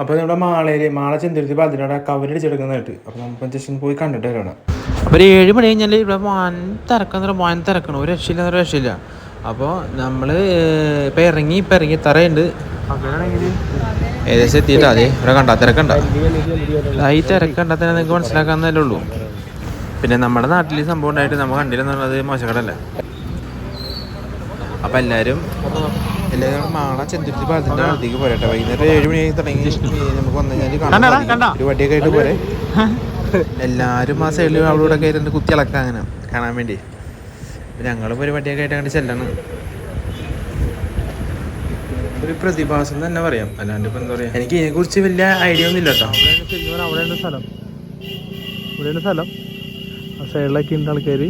അപ്പോൾ നമ്മുടെ മാളയിൽ മാള ചെന്തുരുത്തി അതിനോട് കവരടിച്ചെടുക്കുന്നതായിട്ട് അപ്പോൾ നമുക്ക് ജസ്റ്റ് പോയി കണ്ടിട്ട് വരണം അപ്പോൾ ഒരു ഏഴ് മണി കഴിഞ്ഞാൽ ഇവിടെ വൻ തിരക്കെന്ന് പറഞ്ഞാൽ വൻ തിരക്കണം. ഒരു രക്ഷയില്ല ഒരു രക്ഷയില്ല. അപ്പോൾ നമ്മൾ ഇപ്പം ഇറങ്ങി ഇപ്പം ഇറങ്ങി തറയുണ്ട്. ഏകദേശം എത്തിയിട്ടാ? അതെ ഇവിടെ കണ്ട തിരക്കണ്ട? ഈ തിരക്കണ്ട തന്നെ നിങ്ങൾക്ക് മനസ്സിലാക്കാന്നല്ലേ ഉള്ളൂ. പിന്നെ നമ്മുടെ നാട്ടിൽ സംഭവം ഉണ്ടായിട്ട് നമ്മൾ കണ്ടില്ലെന്നുള്ളത് മോശക്കടല്ല അപ്പം എല്ലാവരും എല്ലാവരും മാള ചെന്തുരുത്തി പാലത്തിന്റെ അടുത്തേക്ക് പോരട്ടെ വൈകുന്നേരം ഏഴ് മണി തുടങ്ങി. നമുക്ക് വന്നു കഴിഞ്ഞാൽ കാണാൻ ഒരു വടിയൊക്കെ ആയിട്ട് പോരെ. എല്ലാവരും ആ സൈഡിൽ അവിടെ ഇവിടെ ആയിട്ട് കുത്തി ഇളക്കാം അങ്ങനെ. കാണാൻ വേണ്ടി. ഞങ്ങളും ഒരു വടിയൊക്കെ ആയിട്ട് അങ്ങോട്ട് ചെല്ലണം. ഒരു പ്രതിഭാസം തന്നെ പറയാം. അല്ലാണ്ട് ഇപ്പൊ എന്താ പറയാ? എനിക്ക് ഇതിനെ കുറിച്ച് വലിയ ഐഡിയ ഒന്നും ഇല്ല കേട്ടോ. അവിടെയാണ് സ്ഥലം. ഇവിടെയാണ് സ്ഥലം. ആ സൈഡിലൊക്കെ ഉണ്ട് ആൾക്കാർ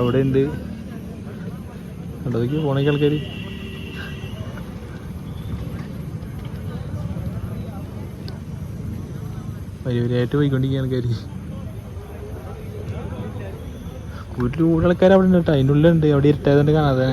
അവിടെ ഉണ്ട്. കണ്ടതൊക്കെ പോണേക്ക് ആൾക്കാർ വരി പോയിക്കൊണ്ടിരിക്കുകയാണ് പോയിക്കൊണ്ടിരിക്കുക ആൾക്കാർ വീട്ടിൽ കൂടുതൽ ആൾക്കാർ അവിടെ ഉണ്ട് കേട്ടോ. അതിന്റെ ഉള്ളിലുണ്ട്. അവിടെ ഇരുട്ടായതുകൊണ്ട് കാണാതെ.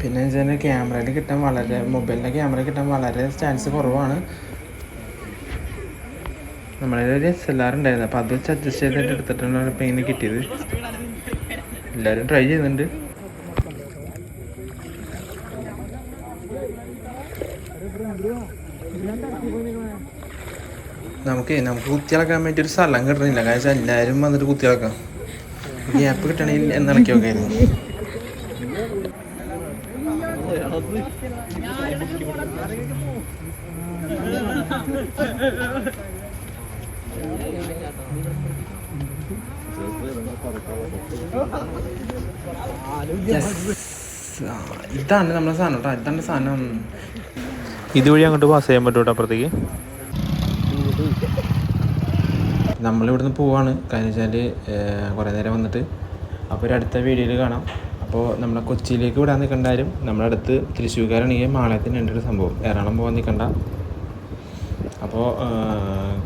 പിന്നെ വെച്ചാൽ ക്യാമറയിൽ കിട്ടാൻ വളരെ മൊബൈലിന്റെ ക്യാമറ കിട്ടാൻ വളരെ ചാൻസ് കുറവാണ്. നമ്മളെ ഒരു എസ് എൽ ആർ ഉണ്ടായിരുന്നു. അപ്പോൾ അത് വെച്ച് അഡ്ജസ്റ്റ് ചെയ്തിട്ട് എടുത്തിട്ടാണ് ഇപ്പം ഇങ്ങനെ കിട്ടിയത്. എല്ലാവരും ട്രൈ ചെയ്യുന്നുണ്ട്. നമുക്ക് നമുക്ക് കുത്തിയിളക്കാൻ വേണ്ടി ഒരു സ്ഥലം കിട്ടണില്ല. കാരണം എല്ലാവരും വന്നിട്ട് കുത്തിയിളക്കാം. ഗ്യാപ്പ് കിട്ടണമെങ്കിൽ എന്നിളക്കി നോക്കായിരുന്നു ഇതാണ് നമ്മുടെ സാധനം കേട്ടോ ഇതാണ് സാധനം. ഇതുവഴി അങ്ങോട്ട് പാസ് ചെയ്യാൻ പറ്റും കേട്ടോ അപ്പുറത്തേക്ക്? നമ്മളിവിടുന്ന് പോവാണ്. കാര്യം വെച്ചാൽ കുറേ നേരം വന്നിട്ട്. അപ്പോൾ ഒരു അടുത്ത വീഡിയോയിൽ കാണാം. അപ്പോൾ നമ്മളെ കൊച്ചിയിലേക്ക് വിടാൻ നിൽക്കണ്ടാലും നമ്മുടെ അടുത്ത് തൃശ്ശൂർക്കാരാണെങ്കിൽ മാളയത്തിന് ഉണ്ട് ഒരു സംഭവം. എറണാകുളം പോകാൻ നിൽക്കണ്ട. അപ്പോൾ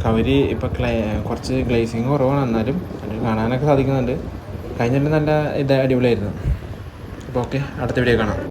കവരി ഇപ്പോൾ ക്ലേ കുറച്ച് ഗ്ലേസിങ് കുറവാണ് എന്നാലും കാണാനൊക്കെ സാധിക്കുന്നുണ്ട്. കഴിഞ്ഞിട്ട് നല്ല ഇത് അടിപൊളിയായിരുന്നു. അപ്പോൾ ഓക്കെ അടുത്ത വീഡിയോ കാണാം.